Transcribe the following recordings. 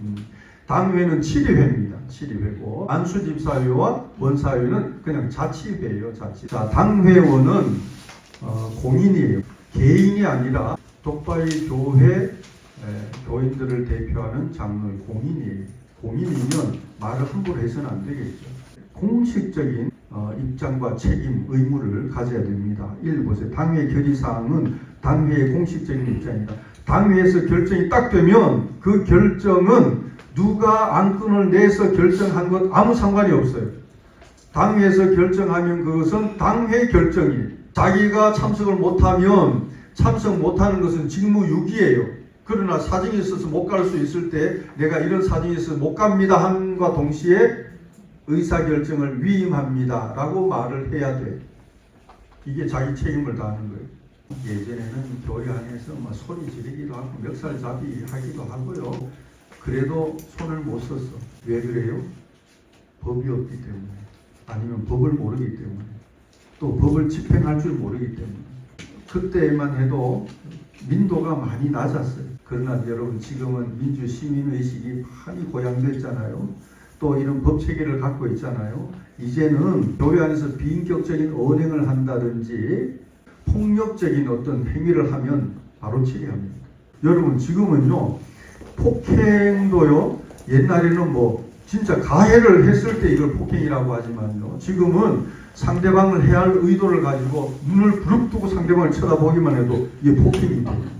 음, 당회는 7위회입니다. 7위회고 안수집사회와 원사회는 그냥 자치회예요. 자치. 자, 당회원은 어, 공인이에요. 개인이 아니라 독바이 교회 에, 교인들을 대표하는 장로의 공인이에요. 공인이면 말을 함부로 해서는 안 되겠죠. 공식적인 어, 입장과 책임, 의무를 가져야 됩니다. 1. 보세요. 당회 결의사항은 당회의 공식적인 입장이다. 당회에서 결정이 딱 되면 그 결정은 누가 안건을 내서 결정한 것 아무 상관이 없어요. 당회에서 결정하면 그것은 당회 결정이에요. 자기가 참석을 못하면 참석 못하는 것은 직무유기예요. 그러나 사정이 있어서 못 갈 수 있을 때 내가 이런 사정이 있어서 못 갑니다 함과 동시에 의사결정을 위임합니다 라고 말을 해야 돼. 이게 자기 책임을 다하는 거예요. 예전에는 교회 안에서 막 소리 지르기도 하고 멱살잡이 하기도 하고요. 그래도 손을 못 썼어. 왜 그래요? 법이 없기 때문에. 아니면 법을 모르기 때문에. 또 법을 집행할 줄 모르기 때문에. 그때만 해도 민도가 많이 낮았어요. 그러나 여러분 지금은 민주 시민 의식이 많이 고양됐잖아요. 또 이런 법 체계를 갖고 있잖아요. 이제는 교회 안에서 비인격적인 언행을 한다든지 폭력적인 어떤 행위를 하면 바로 처리합니다. 여러분 지금은요 폭행도요 옛날에는 뭐 진짜 가해를 했을 때 이걸 폭행이라고 하지만요 지금은 상대방을 해할 의도를 가지고 눈을 부릅뜨고 상대방을 쳐다보기만 해도 이게 폭행이 돼요.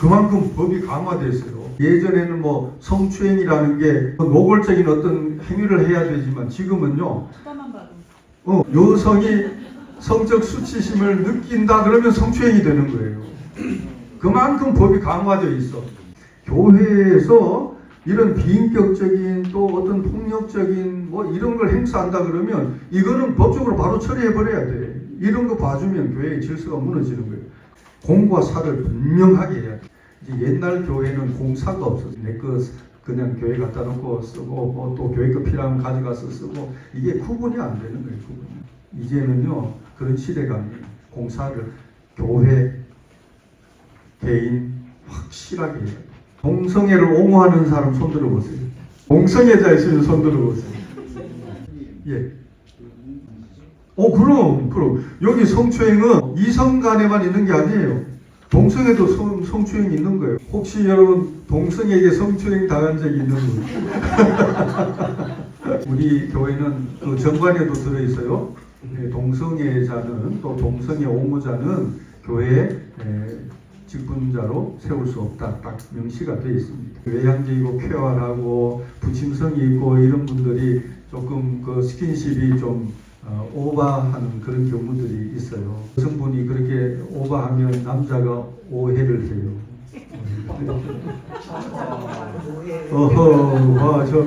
그만큼 법이 강화됐어요. 예전에는 뭐 성추행이라는 게 노골적인 어떤 행위를 해야 되지만 지금은요 어, 여성이 성적 수치심을 느낀다 그러면 성추행이 되는 거예요. 그만큼 법이 강화되어 있어. 교회에서 이런 비인격적인 또 어떤 폭력적인 뭐 이런 걸 행사한다 그러면 이거는 법적으로 바로 처리해 버려야 돼. 이런 거 봐주면 교회의 질서가 무너지는 거예요. 공과 사를 분명하게 해야 돼. 이제 옛날 교회는 공사가 없었어. 내거 그냥 교회 갖다 놓고 쓰고 뭐 또 교회 거 필요하면 가져가서 쓰고 이게 구분이 안 되는 거예요. 구분이. 이제는요 그런 시대가. 공사를 교회 개인 확실하게. 동성애를 옹호하는 사람 손 들어보세요. 동성애자 있으면 손 들어보세요. 예. 어 그럼 그럼 여기 성추행은 이성 간에만 있는 게 아니에요. 동성애도 성, 성추행이 있는 거예요. 혹시 여러분 동성에게 성추행 당한 적이 있는 분? 우리 교회는 그 정관에도 들어 있어요. 네, 동성애자는 또 동성애 옹호자는 교회에 에, 직분자로 세울 수 없다. 딱 명시가 되어 있습니다. 외향적이고 쾌활하고 부침성이 있고 이런 분들이 조금 그 스킨십이 좀 어, 오바하는 그런 경우들이 있어요. 여성분이 그렇게 오바하면 남자가 오해를 해요. 어허, 와, 저,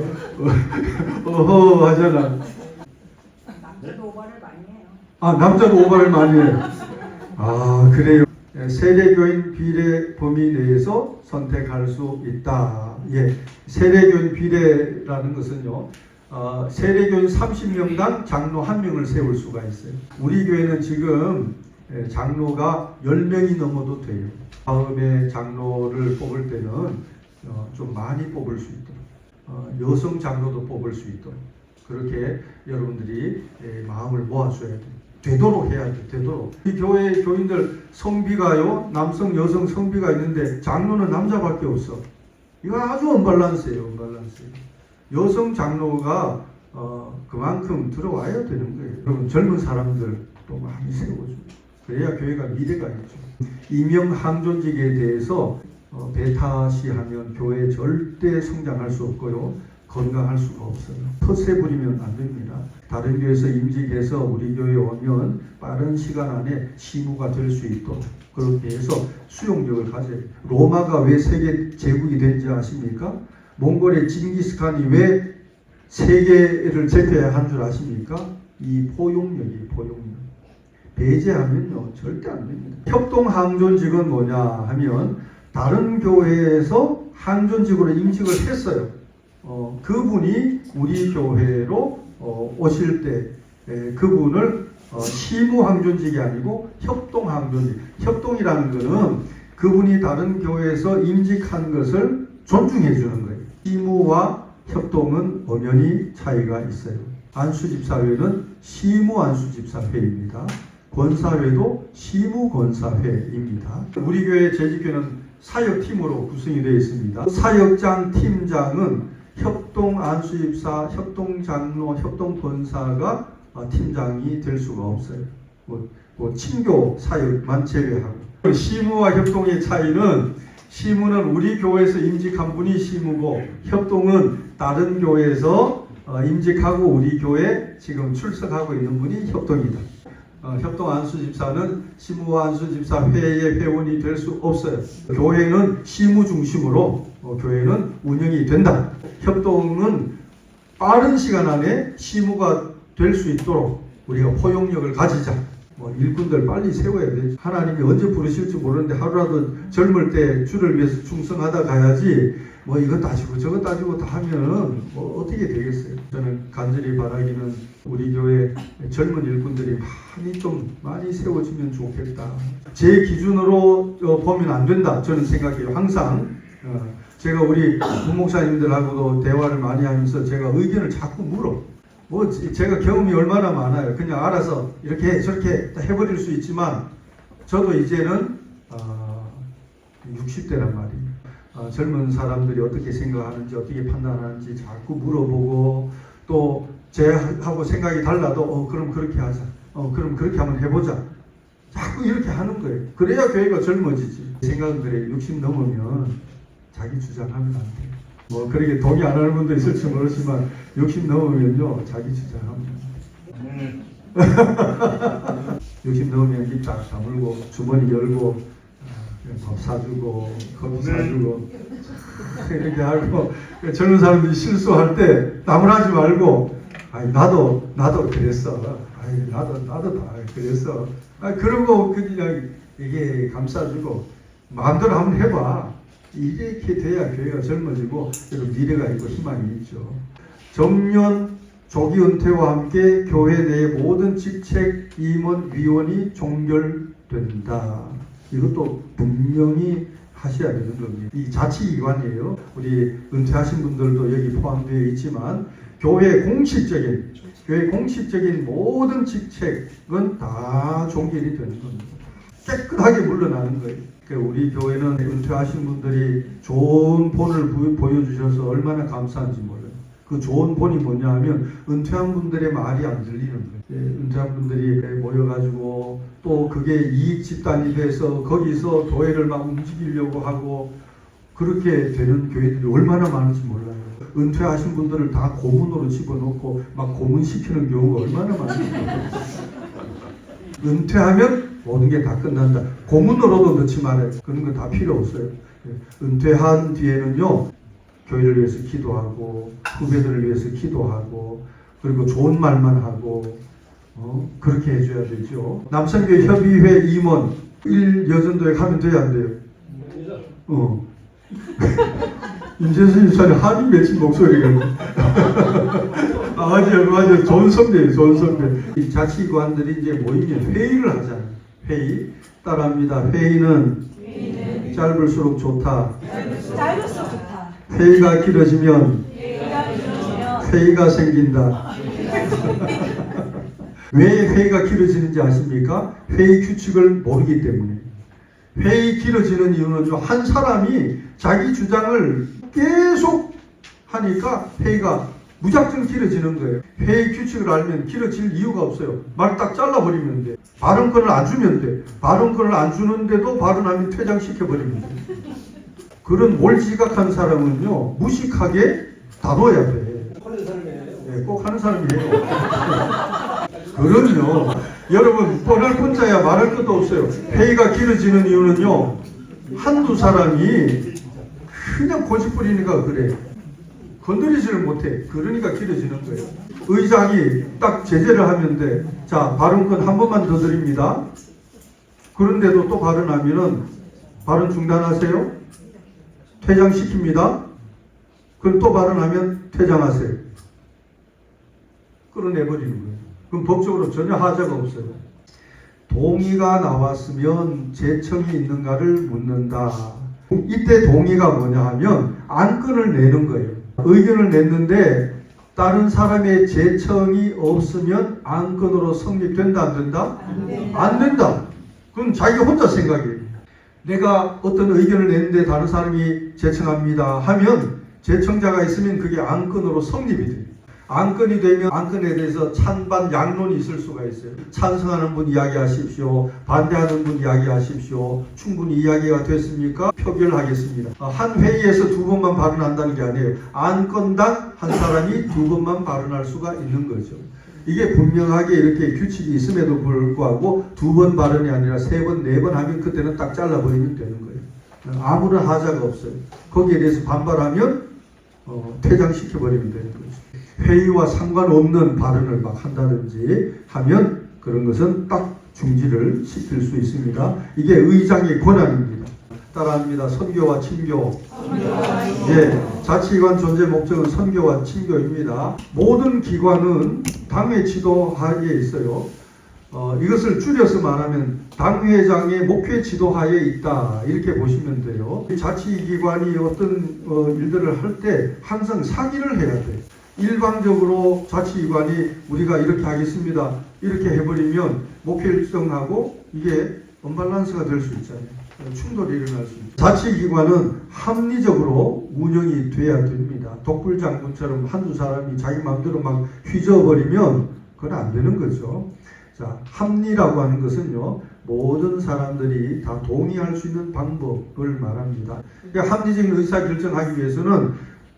어허, 하잖아. 남자도 오버를 많이 해요. 아, 남자도 오바를 많이 해요. 아, 그래요. 예, 세례교인 비례 범위 내에서 선택할 수 있다. 예, 세례교인 비례라는 것은요, 어, 세례교인 30명당 장로 한 명을 세울 수가 있어요. 우리 교회는 지금 예, 장로가 10명이 넘어도 돼요. 다음에 장로를 뽑을 때는 어, 좀 많이 뽑을 수 있도록 어, 여성 장로도 뽑을 수 있도록 그렇게 여러분들이 예, 마음을 모아줘야 돼요. 되도록 해야 돼, 되도록. 이 교회 교인들 성비가요, 남성, 여성 성비가 있는데 장로는 남자밖에 없어. 이거 아주 언밸런스예요, 언밸런스예요. 여성 장로가 어, 그만큼 들어와야 되는 거예요. 여러분 젊은 사람들 또 많이 세워줘. 그래야 교회가 미래가 있죠. 이명 항존직에 대해서 어, 배타시하면 교회 절대 성장할 수 없고요. 건강할 수가 없어요. 텃세 부리면 안 됩니다. 다른 교회에서 임직해서 우리 교회에 오면 빠른 시간 안에 시무가 될 수 있도록 그렇게 해서 수용력을 가져야 돼요. 로마가 왜 세계 제국이 된지 아십니까? 몽골의 징기스칸이 왜 세계를 제패한 줄 아십니까? 이 포용력이 포용력. 배제하면요 절대 안 됩니다. 협동 항존직은 뭐냐 하면 다른 교회에서 항존직으로 임직을 했어요. 어, 그분이 우리 교회로 어, 오실 때 에, 그분을 어, 시무 항존직이 아니고 협동 항존직. 협동이라는 것은 그분이 다른 교회에서 임직한 것을 존중해 주는 거예요. 시무와 협동은 엄연히 차이가 있어요. 안수집사회는 시무 안수집사회입니다. 권사회도 시무 권사회입니다. 우리 교회 재직교는 사역팀으로 구성이 되어 있습니다. 사역장 팀장은 협동 안수집사, 협동 장로, 협동 권사가 어, 팀장이 될 수가 없어요. 뭐, 뭐 친교 사역만 제외하고 시무와 협동의 차이는 시무는 우리 교회에서 임직한 분이 시무고 협동은 다른 교회에서 어, 임직하고 우리 교회 지금 출석하고 있는 분이 협동이다. 어, 협동 안수 집사는 시무 안수 집사 회의 회원이 될 수 없어요. 교회는 시무 중심으로 어, 교회는 운영이 된다. 협동은 빠른 시간 안에 시무가 될 수 있도록 우리가 포용력을 가지자. 뭐 일꾼들 빨리 세워야 돼. 하나님이 언제 부르실지 모르는데 하루라도 젊을 때 주를 위해서 충성하다 가야지. 뭐 이거 따지고 저거 따지고 다 하면은 뭐 어떻게 되겠어요? 저는 간절히 바라기는 우리 교회 젊은 일꾼들이 많이 좀 많이 세워지면 좋겠다. 제 기준으로 어, 보면 안 된다. 저는 생각해요. 항상 어, 제가 우리 부목사님들하고도 대화를 많이 하면서 제가 의견을 자꾸 물어. 뭐 제- 제가 경험이 얼마나 많아요. 그냥 알아서 이렇게 해, 저렇게 다 해버릴 수 있지만 저도 이제는 어, 60대란 말이에요. 어, 젊은 사람들이 어떻게 생각하는지 어떻게 판단하는지 자꾸 물어보고 또 제하고 생각이 달라도 어 그럼 그렇게 하자. 어 그럼 그렇게 한번 해보자. 자꾸 이렇게 하는 거예요. 그래야 교회가 젊어지지. 그래. 60 넘으면 자기 주장하면 안 돼. 뭐 그렇게 동의 안 하는 분도 있을지 모르지만 60 넘으면요 자기 주장합니다. 60 넘으면 입딱 다물고 주머니 열고 밥 사주고 커피 사주고. 이렇게 하고 젊은 사람들이 실수할 때 나무라지 말고 아니 나도 나도 그랬어. 아니 나도 나도 다 그랬어. 아 그러고 그냥 이게 감싸주고 마음대로 한번 해봐. 이렇게 돼야 교회가 젊어지고 그리고 미래가 있고 희망이 있죠. 정년 조기 은퇴와 함께 교회 내의 모든 직책 임원 위원이 종결된다 이것도 분명히 하셔야 되는 겁니다. 이 자치기관이에요. 우리 은퇴하신 분들도 여기 포함되어 있지만 교회 공식적인 교회 공식적인 모든 직책은 다 종결이 되는 겁니다. 깨끗하게 물러나는 거예요. 그러니까 우리 교회는 은퇴하신 분들이 좋은 본을 부- 보여주셔서 얼마나 감사한지 몰라요. 그 좋은 본이 뭐냐 하면 은퇴한 분들의 말이 안 들리는 거예요. 예, 은퇴한 분들이 모여가지고 또 그게 이익 집단이 돼서 거기서 교회를 막 움직이려고 하고 그렇게 되는 교회들이 얼마나 많은지 몰라요. 은퇴하신 분들을 다 고문으로 집어넣고 막 고문시키는 경우가 얼마나 많은지 몰라요. 은퇴하면 모든 게 다 끝난다. 고문으로도 넣지 말아요. 그런 건 다 필요 없어요. 예, 은퇴한 뒤에는요, 교회를 위해서 기도하고, 후배들을 위해서 기도하고, 그리고 좋은 말만 하고, 어, 그렇게 해줘야 되죠. 남성교회 협의회 임원, 1 여전도에 가면 돼야 안 돼요? 어. 임재수 집사님 한이 맺힌 목소리가. 아, 맞아요, 맞아요. 좋은 선배예요, 좋은 선배. 이 자치관들이 이제 모이면 회의를 하잖아요. 회의. 따라합니다. 회의는 짧을수록 좋다. 짧을수록 좋다. 회의가 길어지면 회의가 생긴다. 왜 회의가 길어지는지 아십니까? 회의 규칙을 모르기 때문에. 회의 길어지는 이유는 요한 사람이 자기 주장을 계속 하니까 회의가 무작정 길어지는 거예요. 회의 규칙을 알면 길어질 이유가 없어요. 말 딱 잘라버리면 돼. 발언권을 안 주면 돼. 발언권을 안 주는데도 발언하면 퇴장시켜버리면 돼. 그런 몰지각한 사람은요, 무식하게 다뤄야 돼. 하는 사람이에요. 네, 꼭 하는 사람이에요. 그럼요. 여러분, 뻔할 혼자야 말할 것도 없어요. 회의가 길어지는 이유는요, 한두 사람이 그냥 고집 부리니까 그래. 건드리지를 못해. 그러니까 길어지는 거예요. 의장이 딱 제재를 하면 돼. 자, 발언권 한 번만 더 드립니다. 그런데도 또 발언하면은 발언 중단하세요. 퇴장시킵니다. 그럼 또 발언하면 퇴장하세요. 끌어내버리는 거예요. 그럼 법적으로 전혀 하자가 없어요. 동의가 나왔으면 재청이 있는가를 묻는다. 이때 동의가 뭐냐 하면 안건을 내는 거예요. 의견을 냈는데 다른 사람의 제청이 없으면 안건으로 성립된다 안 된다? 안 된다. 그건 자기 혼자 생각이에요. 내가 어떤 의견을 냈는데 다른 사람이 제청합니다 하면 제청자가 있으면 그게 안건으로 성립이 돼요. 안건이 되면 안건에 대해서 찬반 양론이 있을 수가 있어요. 찬성하는 분 이야기하십시오. 반대하는 분 이야기하십시오. 충분히 이야기가 됐습니까? 표결하겠습니다. 아, 한 회의에서 두 번만 발언한다는 게 아니에요. 안건당 한 사람이 두 번만 발언할 수가 있는 거죠. 이게 분명하게 이렇게 규칙이 있음에도 불구하고 두 번 발언이 아니라 세 번, 네 번 하면 그때는 딱 잘라버리면 되는 거예요. 아무런 하자가 없어요. 거기에 대해서 반발하면 어, 퇴장시켜버리면 되는 거죠. 회의와 상관없는 발언을 막 한다든지 하면 그런 것은 딱 중지를 시킬 수 있습니다. 이게 의장의 권한입니다. 따라합니다. 선교와 친교. 예, 자치기관 존재 목적은 선교와 친교입니다. 모든 기관은 당회 지도 하에 있어요. 어, 이것을 줄여서 말하면 당회장의 목회 지도하에 있다 이렇게 보시면 돼요. 이 자치기관이 어떤 어, 일들을 할 때 항상 상의를 해야 돼요. 일방적으로 자치기관이 우리가 이렇게 하겠습니다 이렇게 해버리면 목회 일정하고 이게 언밸런스가 될 수 있잖아요. 충돌이 일어날 수 있죠. 자치기관은 합리적으로 운영이 돼야 됩니다. 독불 장군처럼 한두 사람이 자기 마음대로 막 휘저어버리면 그건 안 되는 거죠. 자, 합리라고 하는 것은요, 모든 사람들이 다 동의할 수 있는 방법을 말합니다. 그러니까 합리적인 의사결정하기 위해서는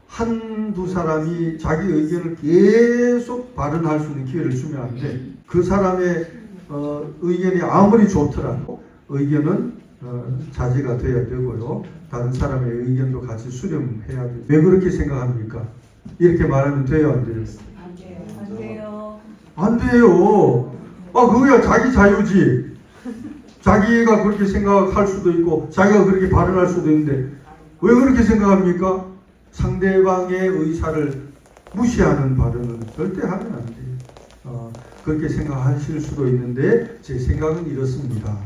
한두 사람이 자기 의견을 계속 발언할 수 있는 기회를 주면 안 돼. 그 사람의 어, 의견이 아무리 좋더라도 의견은 어, 자제가 돼야 되고요. 다른 사람의 의견도 같이 수렴해야 돼. 왜 그렇게 생각합니까? 이렇게 말하면 돼요, 안 돼요? 안 돼요. 안 돼요. 안 돼요. 아, 그거야 자기 자유지. 자기가 그렇게 생각할 수도 있고, 자기가 그렇게 발언할 수도 있는데, 왜 그렇게 생각합니까? 상대방의 의사를 무시하는 발언은 절대 하면 안 돼요. 어, 그렇게 생각하실 수도 있는데, 제 생각은 이렇습니다.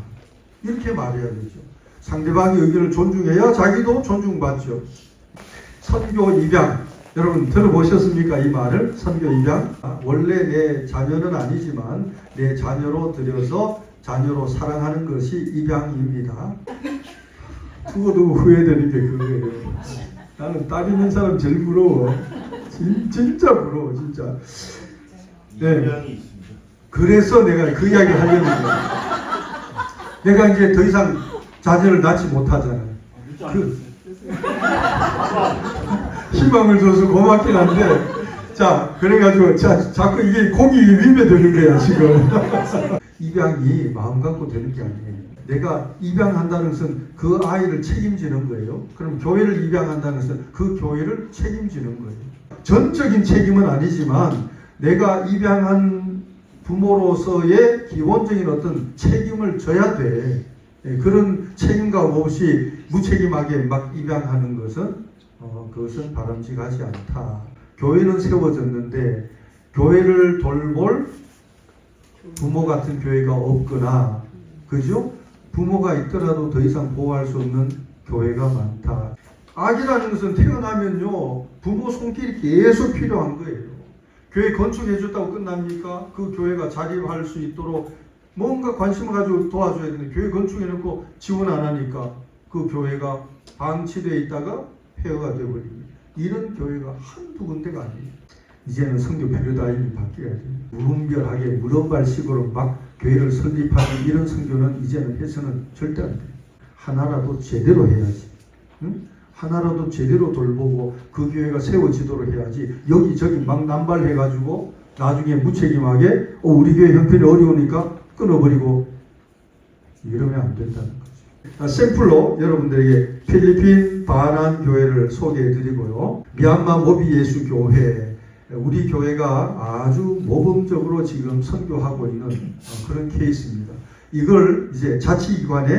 이렇게 말해야 되죠. 상대방의 의견을 존중해야 자기도 존중받죠. 선교 입양. 여러분 들어보셨습니까? 이 말을 선교 입양. 아, 원래 내 자녀는 아니지만 내 자녀로 들여서 자녀로 사랑하는 것이 입양입니다. 두고두고 후회되는 게 그거예요. 나는 딸 있는 사람 제일 부러워. 진, 진짜 부러워, 진짜. 네. 그래서 내가 그 이야기 하려는 거야. 내가 이제 더 이상 자녀를 낳지 못하잖아. 그 희망을 줘서 고맙긴 한데, 자, 그래가지고, 자, 자꾸 이게 고기 위에 되는 거야, 지금. 입양이 마음 갖고 되는 게 아니에요. 내가 입양한다는 것은 그 아이를 책임지는 거예요. 그럼 교회를 입양한다는 것은 그 교회를 책임지는 거예요. 전적인 책임은 아니지만 내가 입양한 부모로서의 기본적인 어떤 책임을 져야 돼. 예, 그런 책임감 없이 무책임하게 막 입양하는 것은 어, 그것은 바람직하지 않다. 교회는 세워졌는데 교회를 돌볼 부모 같은 교회가 없거나 그죠? 부모가 있더라도 더 이상 보호할 수 없는 교회가 많다. 아기라는 것은 태어나면요 부모 손길이 계속 필요한 거예요. 교회 건축해줬다고 끝납니까? 그 교회가 자립할 수 있도록 뭔가 관심을 가지고 도와줘야 되는데 교회 건축해놓고 지원 안 하니까 그 교회가 방치되어 있다가 폐허가 되어버립니다. 이런 교회가 한두 군데가 아니에요. 이제는 성교 패러다임이 바뀌어야 돼요. 무분별하게 무덤발식으로 막 교회를 설립하는 이런 성교는 이제는 해서는 절대 안 돼요. 하나라도 제대로 해야지. 응? 하나라도 제대로 돌보고 그 교회가 세워지도록 해야지. 여기저기 막 남발해가지고 나중에 무책임하게 어, 우리 교회 형편이 어려우니까 끊어버리고 이러면 안 된다는 거죠. 자, 샘플로 여러분들에게 필리핀 바난 교회를 소개해 드리고요. 미얀마 모비 예수 교회 우리 교회가 아주 모범적으로 지금 선교하고 있는 어, 그런 케이스입니다. 이걸 이제 자치기관에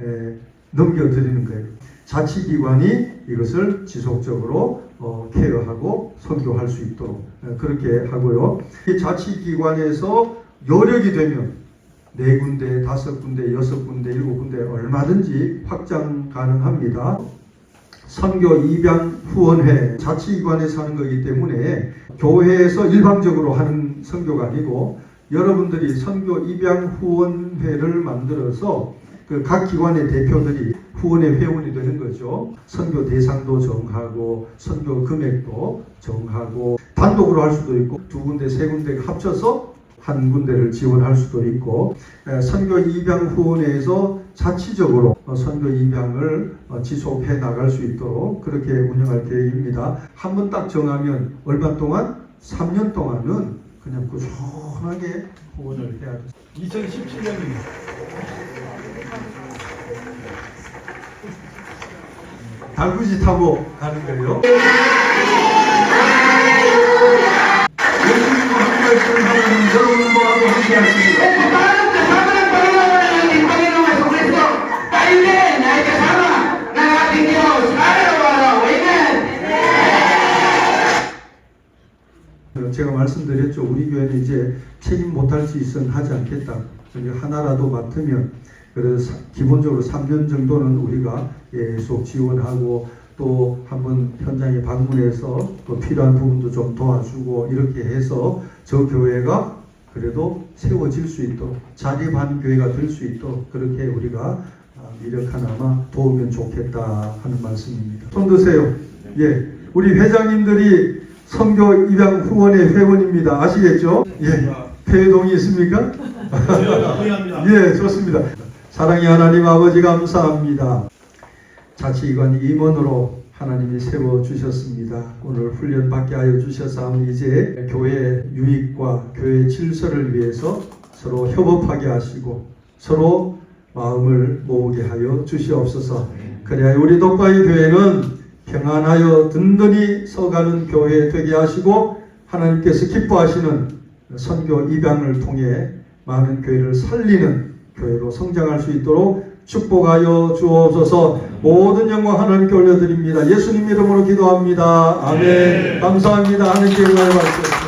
에, 넘겨드리는 거예요. 자치기관이 이것을 지속적으로 어, 케어하고 선교할 수 있도록 에, 그렇게 하고요. 이 자치기관에서 여력이 되면 네 군데, 다섯 군데, 여섯 군데, 일곱 군데 얼마든지 확장 가능합니다. 선교 입양 후원회 자치기관에서 하는 거기 때문에 교회에서 일방적으로 하는 선교가 아니고 여러분들이 선교 입양 후원회를 만들어서 그 각 기관의 대표들이 후원의 회원이 되는 거죠. 선교 대상도 정하고 선교 금액도 정하고 단독으로 할 수도 있고 두 군데 세 군데 합쳐서 한 군데를 지원할 수도 있고 에, 선교 입양 후원회에서 자치적으로 어, 선교 입양을 어, 지속해 나갈 수 있도록 그렇게 운영할 계획입니다. 한 번 딱 정하면 얼마 동안 3년 동안은 그냥 꾸준하게 후원을 해야 돼. 2017년입니다. 달구지 타고 가는 거예요. 수 있으면 하지 않겠다. 저기 하나라도 맡으면 그래서 사- 기본적으로 3년 정도는 우리가 계속 지원하고 또 한번 현장에 방문해서 또 필요한 부분도 좀 도와주고 이렇게 해서 저 교회가 그래도 세워질 수 있도록 자립한 교회가 될 수 있도록 그렇게 우리가 아, 미력 하나만 도우면 좋겠다 하는 말씀입니다. 손 드세요. 예, 우리 회장님들이 선교 입양 후원의 회원입니다. 아시겠죠? 예, 폐회동이 있습니까? 예, 좋습니다. 사랑의 하나님 아버지 감사합니다. 자치기관 임원으로 하나님이 세워 주셨습니다. 오늘 훈련 받게 하여 주셔서 이제 교회 유익과 교회 질서를 위해서 서로 협업하게 하시고 서로 마음을 모으게 하여 주시옵소서. 그래야 우리 독과의 교회는 평안하여 든든히 서가는 교회 되게 하시고 하나님께서 기뻐하시는 선교 입양을 통해 많은 교회를 살리는 교회로 성장할 수 있도록 축복하여 주옵소서 모든 영광 하나님께 올려드립니다. 예수님 이름으로 기도합니다. 아멘. 감사합니다. 하나님께 은혜를 받겠습니다.